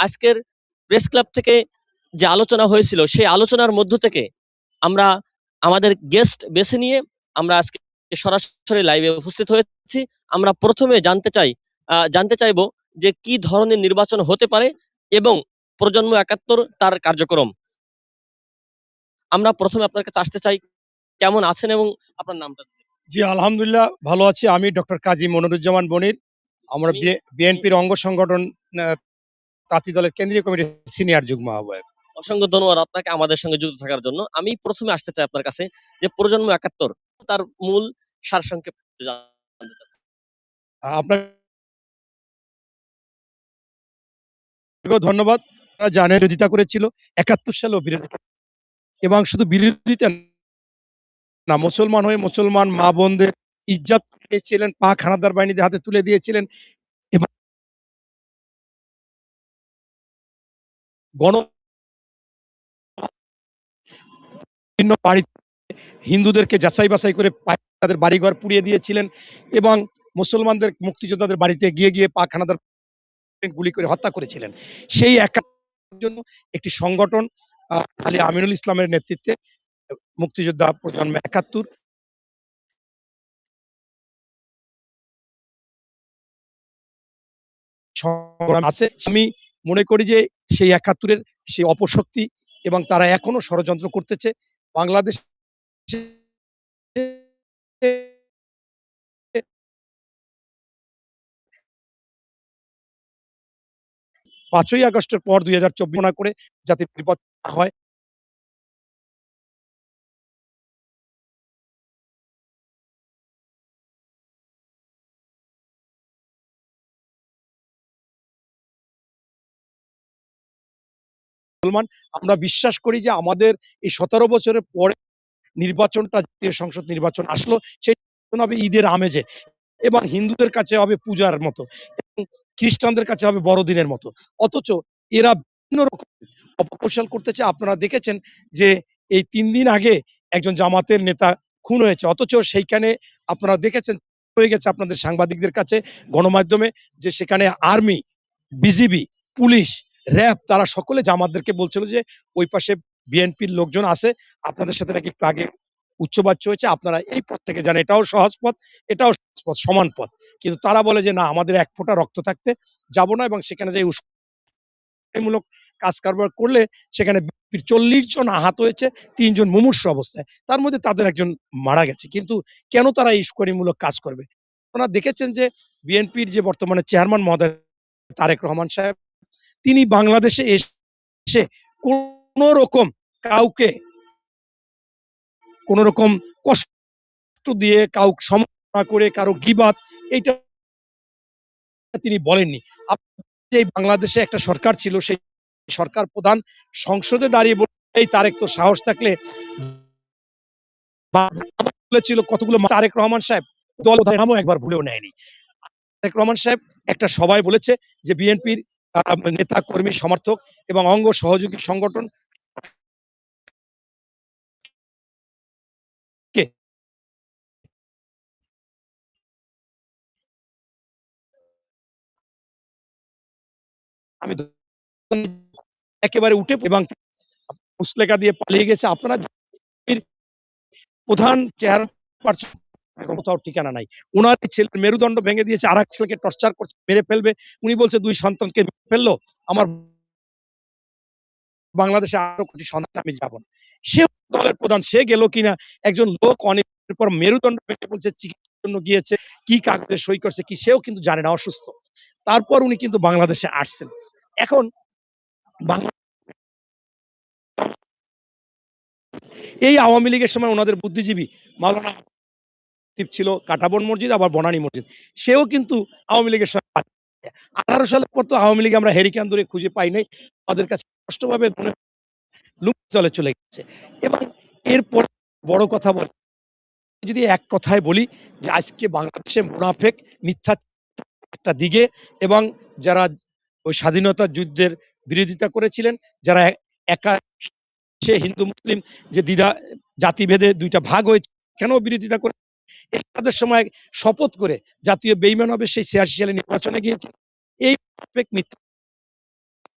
আজকের press club থেকে যে আলোচনা হয়েছিল সেই আলোচনার মধ্য থেকে আমরা আমাদের গেস্ট বেছে নিয়ে আমরা আজকে সরাসরি লাইভে উপস্থিত হয়েছি। আমরা প্রথমে জানতে চাই জানতে চাইব যে কি ধরনের নির্বাচন হতে পারে এবং প্রজন্ম একাত্তর তার কার্যক্রম। আমরা প্রথমে আপনার কাছে আসতে চাই কেমন আছেন এবং আপনার নামটা? জি আলহামদুলিল্লাহ ভালো আছি। আমি ডক্টর কাজী মনিরুজ্জামান বনির আমরা আমি- বিএনপির অঙ্গ সংগঠন তাঁতি দলের কেন্দ্রীয় কমিটির সিনিয়র যুগ্ম আহ্বায়ক। অসংখ্য ধন্যবাদ আপনাকে আমাদের সঙ্গে যুক্ত থাকার জন্য। আমি প্রথমে আসতে চাই আপনার কাছে যে প্রজন্ম একাত্তর তার মূল সারসংক্ষেপ চাচ্ছি। ধন্যবাদ। আপনারা জানেন বিরোধিতা করেছিল একাত্তর সালেও বিরোধিতা এবং শুধু বিরোধিতা না মুসলমান হয়ে মুসলমান মা বোনদের ইজ্জত পেয়েছিলেন পা খানাদার বাহিনীদের হাতে তুলে দিয়েছিলেন। গণ হিন্দুদেরকে যাচাই বাছাই করে তাদের বাড়িঘর পুড়িয়ে দিয়েছিলেন এবং মুসলমানদের মুক্তিযোদ্ধাদের বাড়িতে গিয়ে গিয়ে পাক হানাদার গুলি করে হত্যা করেছিলেন। সেই জন্য একটি সংগঠন আলী আমিনুল ইসলামের নেতৃত্বে মুক্তিযোদ্ধা প্রজন্ম একাত্তর আছে। আমি মনে করি যে সেই একাত্তরের সেই অপশক্তি এবং তারা এখনও ষড়যন্ত্র করতেছে। বাংলাদেশ পাঁচই আগস্টের পর দুই হাজার চব্বিশ করে যাতে নির্বাচন হয়। মুসলমান, আমরা বিশ্বাস করি যে আমাদের এই সতেরো বছরের পরে নির্বাচনটা, জাতীয় সংসদ নির্বাচন আসলো, সেই হবে ঈদের আমেজে এবং হিন্দুদের কাছে হবে পূজার মতো এবং খ্রিস্টানদের কাছে হবে বড়দিনের মতো। অথচ এরা বিভিন্ন রকম অপকৌশল করতেছে। আপনারা দেখেছেন যে এই তিন দিন আগে একজন জামাতের নেতা খুন হয়েছে। অথচ সেইখানে আপনারা দেখেছেন, হয়ে গেছে আপনাদের সাংবাদিকদের কাছে গণমাধ্যমে যে সেখানে আর্মি, বিজিবি, পুলিশ র্যাব তারা সকলে জামাতদেরকে বলছিল যে ওই পাশে বিএনপির লোকজন আছে, আপনাদের সাথে নাকি একটু আগে উচ্চবাচ্য হয়েছে, আপনারা এই পথ থেকে যান। এটাও সহজ পথ, এটাও পথ, সমান পথ। কিন্তু তারা বলে যে না, আমাদের এক ফোঁটা রক্ত থাকতে যাব না এবং সেখানে যে মূলক কাজ কারবার করলে সেখানে চল্লিশ জন আহত হয়েছে তিনজন মুমূর্ষ অবস্থায়। তার মধ্যে তাদের একজন মারা গেছে। কিন্তু কেন তারা এই উস্কানিমূলক কাজ করবে? ওনারা দেখেছেন যে বিএনপির যে বর্তমানে চেয়ারম্যান মহোদয় তারেক রহমান সাহেব তিনি বাংলাদেশে এসে কোন রকম কাউকে কোন রকম কষ্ট দিয়ে কাউ সমর্থনা করে কারও গিবাত এইটা তিনি বলেননি। যে বাংলাদেশে একটা সরকার ছিল সেই সরকার প্রধান সংসদে দাঁড়িয়ে বলে, এই তারেক তো সাহস থাকলে বলেছিল কতগুলো তারেক রহমান সাহেব দল নামও একবার ভুলেও নেয়নি। তারেক রহমান সাহেব একটা সভায় বলেছে যে বিএনপির নেতা কর্মী সমর্থক এবং অঙ্গ সহযোগী সংগঠন আমি একেবারে উঠে এবং মুসলেখা দিয়ে পালিয়ে গেছে। আপনারা প্রধান চেহারা এখন কোথাও ঠিকানা নাই। ওনার ছেলের মেরুদণ্ড ভেঙে দিয়েছে আর এক ছেলেকে টর্চার করছে, মেরে ফেলবে। উনি বলছে, দুই সন্তানকে ফেলল, আমার বাংলাদেশে আরও কোটি সন্তান, আমি যাব না। সে দলের প্রধান, সে গেল কিনা? একজন লোক অনেকের পর মেরুদণ্ড ভেঙে বলছে, চিকিৎসার জন্য গিয়েছে, কি কাগজে সই করছে কি? সেও কিন্তু জানে না, অসুস্থ। তারপর উনি কিন্তু বাংলাদেশে আসছেন। এখন বাংলা এই আওয়ামী লীগের সময় ওনাদের বুদ্ধিজীবী মাওলানা টিপ ছিল কাটাবন মসজিদ, আবার বনানী মসজিদ। সেও কিন্তু আওয়ামী লীগের সময় আঠারো সালের পর তো আওয়ামী লীগ আমরা হেরিকান ধরে খুঁজে পাই নাই। আমাদের কাছে স্পষ্টভাবে মনে চলে চলে গেছে। এবং এরপর বড় কথা বল, যদি এক কথায় বলি যে আজকে বাংলাদেশে মুনাফেক, মিথ্যা একটা দিকে এবং যারা ওই স্বাধীনতা যুদ্ধের বিরোধিতা করেছিলেন, যারা একা সে হিন্দু, মুসলিম যে দ্বিধা, জাতিভেদে দুইটা ভাগ হয়েছে, কেন বিরোধিতা করে তাদের সময় শপথ করে জাতীয় বেইমান হবে সেই ছিয়াশি সালে নির্বাচনে গিয়েছে। এই মিথ্যা।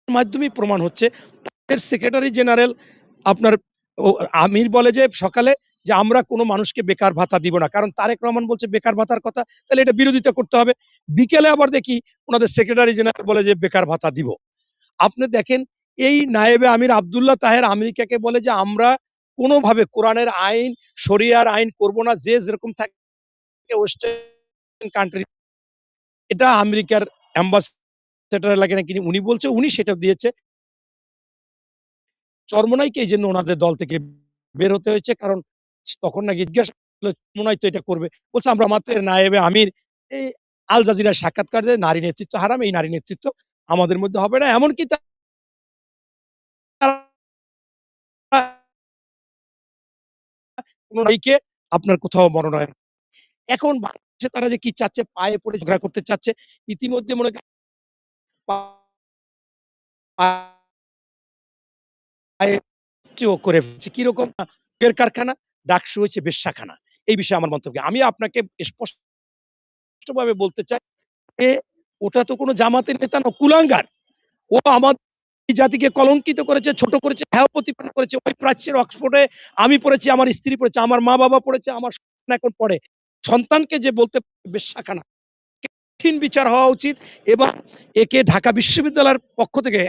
মাধ্যমেই প্রমাণ হচ্ছে তাদের সেক্রেটারি জেনারেল আপনার আমির বলে যে সকালে যে আমরা কোনো মানুষকে বেকার ভাতা দিব না। কারণ তারেক রহমান বলছে বেকার ভাতার কথা, তাহলে এটা বিরোধিতা করতে হবে। বিকেলে আবার দেখি ওনাদের সেক্রেটারি জেনারেল বলে যে বেকার ভাতা দিব। আপনি দেখেন এই নায়েবে আমির আবদুল্লাহ তাহের আমেরিকাকে বলে যে আমরা কোনোভাবে কোরআনের আইন, শরিয়ার আইন করব না, যে যেরকম থাকে ওয়েস্টার্ন কান্ট্রি এটা আমেরিকার অ্যাম্বাসেডার লাগে না কিনি উনি বলছে, উনি সেটা দিয়েছে। চরমনাইকে এই জন্য ওনাদের দল থেকে বের হতে হয়েছে, কারণ তখন নাকি জিজ্ঞাসা চরমনাই তো এটা করবে। বলছে, আমরা আমাদের নায়েবে আমির। এই আল জাজিরা সাক্ষাৎকার নারী নেতৃত্ব হারাম, এই নারী নেতৃত্ব আমাদের মধ্যে হবে না। এমনকি নারীকে আপনার কোথাও মনোনয়ন এখন বাংলাদেশে তারা যে কি চাচ্ছে, পায়ে পড়ে ঝগড়া করতে চাচ্ছে, ইতিমধ্যে মনে করে কীরকম কারখানা, ডাকসু হয়েছে বেশ্যাখানা। এই বিষয়ে আমার মন্তব্য। আমি আপনাকে স্পষ্টভাবে বলতে চাই ওটা তো কোনো জামাতের নেতা না, কুলাঙ্গার। ও আমার জাতিকে কলঙ্কিত করেছে, ছোট করেছে হ্যাঁ প্রতিপন্ন করেছে। ওই প্রাচ্যের অক্সফোর্ডে আমি পড়েছি, আমার স্ত্রী পড়েছে, আমার মা বাবা পড়েছে, আমার সন্তান এখন পড়ে। সন্তানকে যে বলতে বেশ্যাখানা কঠিন বিচার হওয়া উচিত এবং একে ঢাকা বিশ্ববিদ্যালয়ের পক্ষ থেকে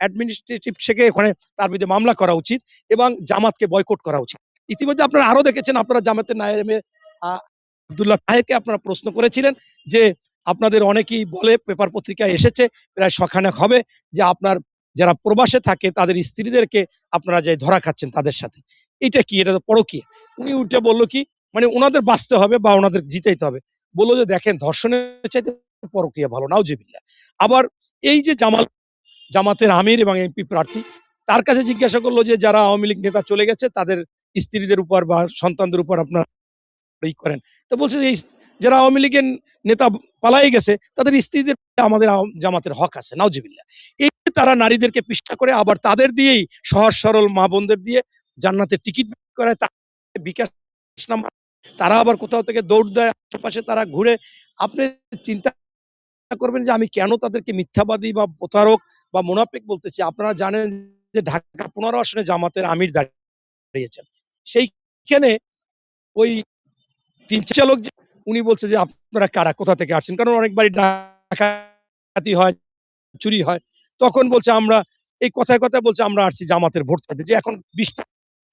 অ্যাডমিনিস্ট্রেটিভ থেকে ওখানে তার বিরুদ্ধে মামলা করা উচিত এবং জামাতকে বয়কট করা উচিত। ইতিমধ্যে আপনারা আরও দেখেছেন, আপনারা জামাতের নায়েমে আব্দুল্লাহ তাহেরকে আপনারা প্রশ্ন করেছিলেন যে আপনাদের অনেকেই বলে, পেপার পত্রিকায় এসেছে, প্রায় শখানেক হবে যে আপনার যারা প্রবাসে থাকে, তাদের স্ত্রীদেরকে আপনারা যে ধরা খাচ্ছেন তাদের সাথে। এটা কি? এটা তো পরকীয়া। উনি উঠে বলল কি মানে ওনাদের বাঁচতে হবে বা ওনাদের জিতাইতে হবে। বলল যে, দেখেন, ধর্ষণের চাইতে পরকীয়া ভালো নাউজিবিল্লা আবার এই যে জামাল, জামাতের আমির এবং এমপি প্রার্থী, তার কাছে জিজ্ঞাসা করল যে, যারা আওয়ামী লীগ নেতা চলে গেছে, তাদের স্ত্রীদের উপর বা সন্তানদের উপর আপনার ই করেন? তো বলছে যে যারা আওয়ামী লীগের নেতা পালাই গেছে, তাদের স্ত্রীদের আমাদের জামাতের হক আছে নাউজিবিল্লা এই তারা নারীদেরকে পৃষ্ঠা করে, আবার তাদের দিয়েই সহজ সরল মা বোনদের দিয়ে জান্নাতের টিকিট করে, তা বিকাশ তারা আবার কোথাও থেকে দৌড় দেয়, আশেপাশে তারা ঘুরে, আপনি চিন্তা করবেন যে আমি কেন তাদেরকে মিথ্যাবাদী বা প্রতারক বা মোনাফেক বলতেছি? আপনারা জানেন যে ঢাকা পনেরো আসনে জামাতের আমির দাঁড়িয়েছেন। সেইখানে ওই তিন চালক যে উনি বলছে যে, আপনারা কারা? কোথা থেকে আসছেন? কারণ অনেকবারই ডাকাতি হয়, চুরি হয়। তখন বলছে, আমরা এই কথায় কথায় বলছে, আমরা আসছি জামাতের ভোট চাইতে। যে এখন বিশ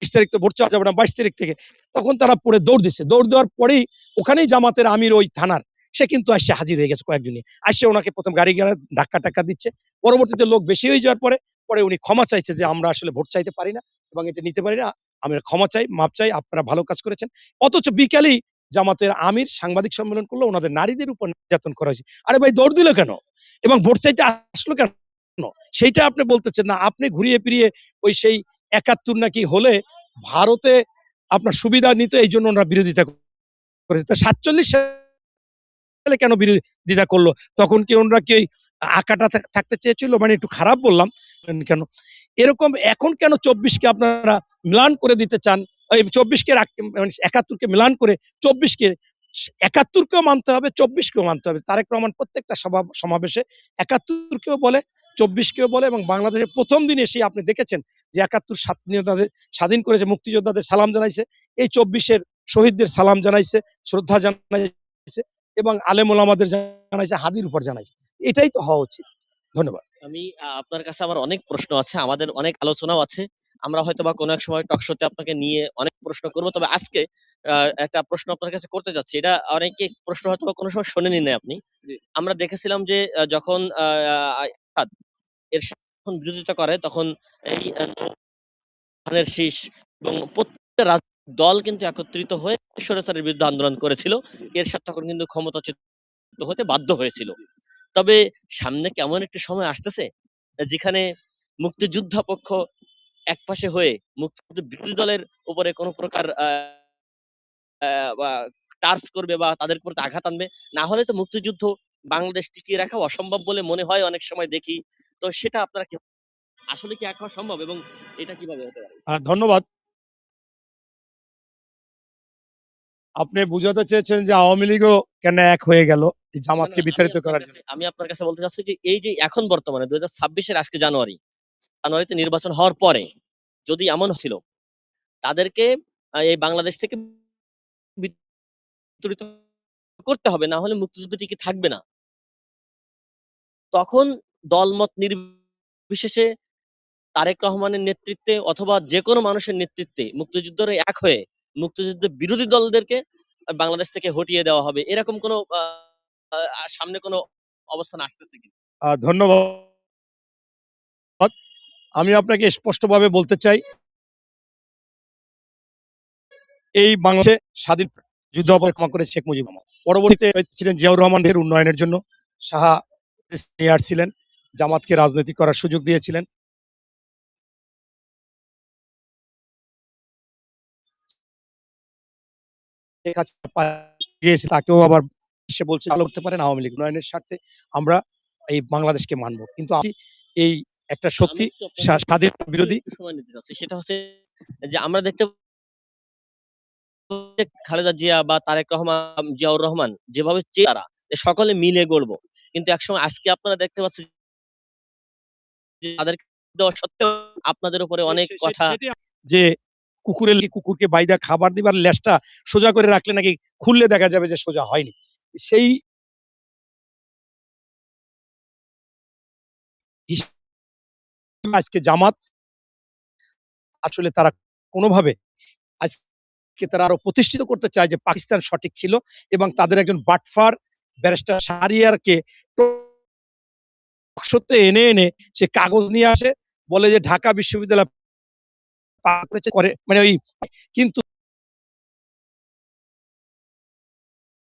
বিশ তারিখ তো ভোট চাওয়া যাবে না, বাইশ তারিখ থেকে। তখন তারা পরে দৌড় দিচ্ছে দৌড় দেওয়ার পরেই ওখানেই জামাতের আমির ওই থানার, সে কিন্তু আসছে হাজির হয়ে গেছে কয়েকজনই। আসছে ওনাকে প্রথম গাড়ি গাড়ি, ধাক্কা টাক্কা দিচ্ছে। পরবর্তীতে লোক বেশি হয়ে যাওয়ার পরে পরে উনি ক্ষমা চাইছে যে, আমরা আসলে ভোট চাইতে পারি না এবং এটা নিতে পারি না। আমরা ক্ষমা চাই, মাপ চাই, আপনারা ভালো কাজ করেছেন। অথচ বিকালেই জামাতের আমির সাংবাদিক সম্মেলন করল, ওনাদের নারীদের উপর নির্যাতন করা হয়েছে। আরে ভাই, দৌড় দিল কেন? এবং ভোট চাইতে আসলো কেন? সেইটা আপনি বলতেছেন না। আপনি ঘুরিয়ে ফিরিয়ে ওই সেই একাত্তর নাকি হলে ভারতে আপনার সুবিধা নিত, এই জন্য ওনারা বিরোধিতা করেছে। তা সাতচল্লিশ সালে কেন বিরোধিতা করল? তখন কি ওনারা কি আঁকাটা থাক- থাকতে চেয়েছিল? মানে একটু খারাপ বললাম। কেন? এরকম এখন কেন চব্বিশকে আপনারা মিলান করে দিতে চান? চব্বিশকে মানে একাত্তরকে মিলান করে চব্বিশকে, একাত্তরকেও মানতে হবে, চব্বিশকেও মানতে হবে। তারেক রহমান প্রত্যেকটা সভা, সমাবেশে একাত্তরকেও বলে, চব্বিশকেও বলে এবং বাংলাদেশের প্রথম দিন এসে আপনি দেখেছেন যে একাত্তর স্বাধীনতাদের স্বাধীন করেছে, মুক্তিযোদ্ধাদের সালাম জানাইছে। এই চব্বিশের শহীদদের সালাম জানাইছে, শ্রদ্ধা জানাইছে এবং আলেম ওলামাদের জানাইছে, হাদির উপর জানাইছে। এটাই তো হওয়া উচিত। ধন্যবাদ। আমি আপনার কাছে আমার অনেক প্রশ্ন আছে, আমাদের অনেক আলোচনাও আছে। আমরা হয়তো বা কোনো এক সময় টক শোতে আপনাকে নিয়ে অনেক প্রশ্ন করব তবে আজকে একটা প্রশ্ন আপনার কাছে করতে যাচ্ছি। এটা অনেকে প্রশ্ন হয়তো বা কোনো সময় শোনেনি না আপনি। আমরা দেখেছিলাম যে যখন এর যখন বিরোধিতা করে তখন এই ধানের শীষ এবং প্রত্যেকটা দল কিন্তু একত্রিত হয়ে স্বৈরাচারের বিরুদ্ধে আন্দোলন করেছিল। এর সাথে তখন কিন্তু ক্ষমতাচ্যুত হতে বাধ্য হয়েছিল। তবে সামনে কেমন একটি সময় আসতেছে যেখানে মুক্তিযোদ্ধা পক্ষ একপাশে হয়ে মুক্তিযুদ্ধ বিরোধী দলের উপরে কোনো প্রকার টার্চ করবে বা তাদের প্রতি আঘাত আনবে না হলে তো মুক্তিযুদ্ধ বাংলাদেশ টিকিয়ে রাখা অসম্ভব বলে মনে হয় অনেক সময় দেখি। তো সেটা আপনারা কি আসলে কি এক হওয়া সম্ভব এবং এটা কীভাবে হতে পারে? ধন্যবাদ। আপনি বুঝাতে চেয়েছেন যে আওয়ামী লীগও কেন এক হয়ে গেল এই জামাতকে বিতাড়িত করার জন্য। আমি আপনার কাছে বলতে চাচ্ছি যে এই যে এখন বর্তমানে দুই হাজার ছাব্বিশের আজকে জানুয়ারি জানুয়ারিতে নির্বাচন হওয়ার পরে যদি এমন ছিল তাদেরকে এই বাংলাদেশ থেকে বিতাড়িত করতে হবে, না হলে মুক্তিযুদ্ধ টিকে থাকবে না। তখন দলমত নির্বিশেষে তারেক রহমানের নেতৃত্বে অথবা যে কোনো মানুষের নেতৃত্বে মুক্তিযুদ্ধের এক হয়ে মুক্তিযুদ্ধ বিরোধী দলদেরকে বাংলাদেশ থেকে হটিয়ে দেওয়া হবে। এরকম কোনো সামনে কোনো অবস্থান আসতেছে কি ধন্যবাদ। আমি আপনাকে স্পষ্টভাবে বলতে চাই, এই বাংলাদেশে স্বাধীন যুদ্ধ অপরাক্ষমা করে শেখ রহমান পরবর্তীতে ছিলেন জিয়াউর রহমানের উন্নয়নের জন্য সাহা নিয়ে আসছিলেন জামাতকে রাজনৈতিক করার সুযোগ দিয়েছিলেন। তাকেও আবার সে বলছে ভালো করতে পারেন আওয়ামী লীগ উন্নয়নের স্বার্থে। আমরা এই বাংলাদেশকে মানব। কিন্তু এই একটা শক্তি স্বাধীনতা বিরোধী সময় নিতে চাচ্ছি। সেটা হচ্ছে যে আমরা দেখতে খালেদা জিয়া বা তারেক রহমান জিয়াউর রহমান যেভাবে চেয়ে তারা সকলে মিলে গড়বো। কিন্তু একসময় আজকে আপনারা দেখতে পাচ্ছেন যে তাদেরকে দেওয়া সত্ত্বেও আপনাদের উপরে অনেক কথা যে কুকুরের কুকুরকে বাইদা খাবার দিবার লেজটা সোজা করে রাখলে নাকি খুললে দেখা যাবে যে সোজা হয়নি। সেই আজকে জামাত আসলে তারা কোনোভাবে আজকে তারা আরও প্রতিষ্ঠিত করতে চায় যে পাকিস্তান সঠিক ছিল এবং তাদের একজন বাটফার ব্যারিস্টার শাহরিয়ারকে সত্যি এনে এনে সে কাগজ নিয়ে আসে, বলে যে ঢাকা বিশ্ববিদ্যালয় করে মানে ওই কিন্তু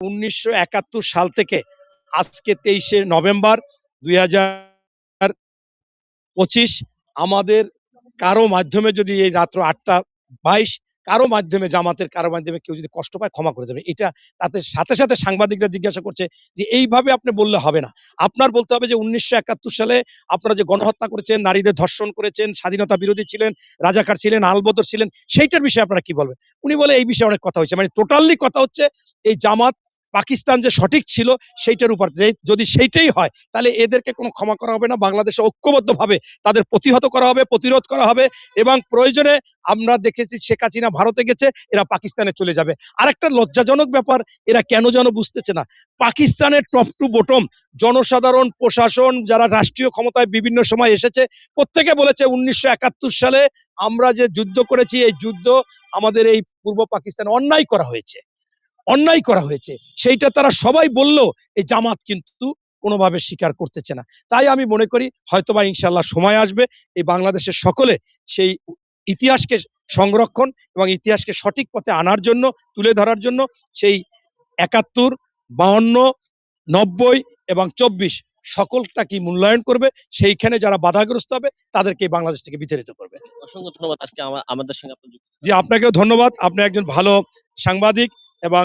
উনিশশো একাত্তর সাল থেকে আজকে তেইশে নভেম্বর দুই হাজার পঁচিশ, আমাদের কারও মাধ্যমে যদি এই রাত্র আটটা বাইশ, কারও মাধ্যমে, জামাতের কারও মাধ্যমে কেউ যদি কষ্ট পায় ক্ষমা করে দেবে। এটা তাতে সাথে সাথে সাংবাদিকরা জিজ্ঞাসা করছে যে, এইভাবে আপনি বললে হবে না। আপনার বলতে হবে যে, উনিশশো একাত্তর সালে আপনারা যে গণহত্যা করেছেন, নারীদের ধর্ষণ করেছেন, স্বাধীনতা বিরোধী ছিলেন, রাজাকার ছিলেন, আলবদর ছিলেন, সেইটার বিষয়ে আপনারা কি বলবেন? উনি বলে, এই বিষয়ে অনেক কথা হয়েছে। মানে টোটালি কথা হচ্ছে, এই জামাত পাকিস্তান যে সঠিক ছিল সেইটার উপর যে যদি সেইটাই হয়, তাহলে এদেরকে কোনো ক্ষমা করা হবে না। বাংলাদেশে ঐক্যবদ্ধভাবে তাদের প্রতিহত করা হবে, প্রতিরোধ করা হবে এবং প্রয়োজনে আমরা দেখেছি শেখ হাসিনা ভারতে গেছে, এরা পাকিস্তানে চলে যাবে। আরেকটা লজ্জাজনক ব্যাপার, এরা কেন যেন বুঝতেছে না। পাকিস্তানের টপ টু বটম জনসাধারণ, প্রশাসন যারা রাষ্ট্রীয় ক্ষমতায় বিভিন্ন সময় এসেছে, প্রত্যেকে বলেছে উনিশশো একাত্তর সালে আমরা যে যুদ্ধ করেছি, এই যুদ্ধ আমাদের এই পূর্ব পাকিস্তানে অন্যায় করা হয়েছে। অন্যায় করা হয়েছে। সেইটা তারা সবাই বলল এই জামাত কিন্তু কোনোভাবে স্বীকার করতেছে না। তাই আমি মনে করি হয়তোবা ইনশাল্লাহ সময় আসবে এই বাংলাদেশের সকলে সেই ইতিহাসকে সংরক্ষণ এবং ইতিহাসকে সঠিক পথে আনার জন্য তুলে ধরার জন্য সেই একাত্তর বাহান্ন নব্বই এবং চব্বিশ সকলটা কি মূল্যায়ন করবে সেইখানে যারা বাধাগ্রস্ত হবে তাদেরকে বাংলাদেশ থেকে বিতাড়িত করবে। অসংখ্য ধন্যবাদ আজকে আমাদের সঙ্গে জি আপনাকেও ধন্যবাদ। আপনি একজন ভালো সাংবাদিক এবং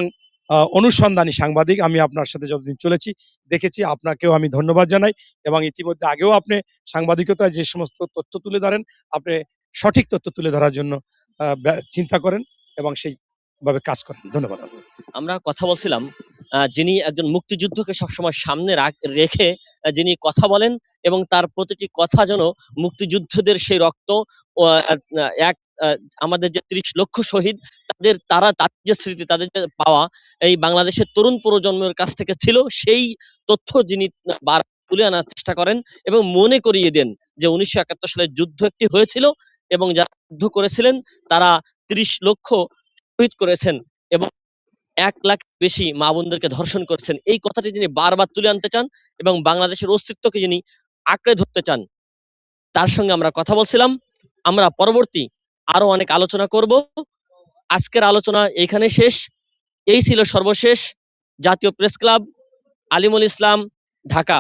অনুসন্ধানী সাংবাদিক আমি আপনার সাথে যতদিন চলেছি, দেখেছি, আপনাকেও আমি ধন্যবাদ জানাই এবং ইতিমধ্যে আগেও আপনি সাংবাদিকতায় যে সমস্ত তথ্য তুলে ধরেন, আপনি সঠিক তথ্য তুলে ধরার জন্য চিন্তা করেন এবং সেইভাবে কাজ করেন। ধন্যবাদ আমরা কথা বলছিলাম যিনি একজন মুক্তিযুদ্ধকে সবসময় সামনে রেখে যিনি কথা বলেন এবং তার প্রতিটি কথা যেন মুক্তিযুদ্ধদের সেই রক্ত এক আমাদের যে ত্রিশ লক্ষ শহীদ, তাদের, তারা তাদের যে স্মৃতি, তাদের যে পাওয়া এই বাংলাদেশের তরুণ প্রজন্মের কাছ থেকে ছিল, সেই তথ্য যিনি বার তুলে আনার চেষ্টা করেন এবং মনে করিয়ে দেন যে উনিশশো একাত্তর সালে যুদ্ধ একটি হয়েছিল এবং যারা যুদ্ধ করেছিলেন, তারা ত্রিশ লক্ষ শহীদ করেছেন এবং এক লাখ বেশি মা বোনদেরকে ধর্ষণ করছেন। এই কথাটি যিনি বারবার তুলে আনতে চান এবং বাংলাদেশের অস্তিত্বকে যিনি আঁকড়ে ধরতে চান, তার সঙ্গে আমরা কথা বলছিলাম। আমরা পরবর্তী আরও অনেক আলোচনা করব। আজকের আলোচনা এখানে শেষ। এই ছিল সর্বশেষ জাতীয় প্রেস ক্লাব, আলিমুল ইসলাম, ঢাকা।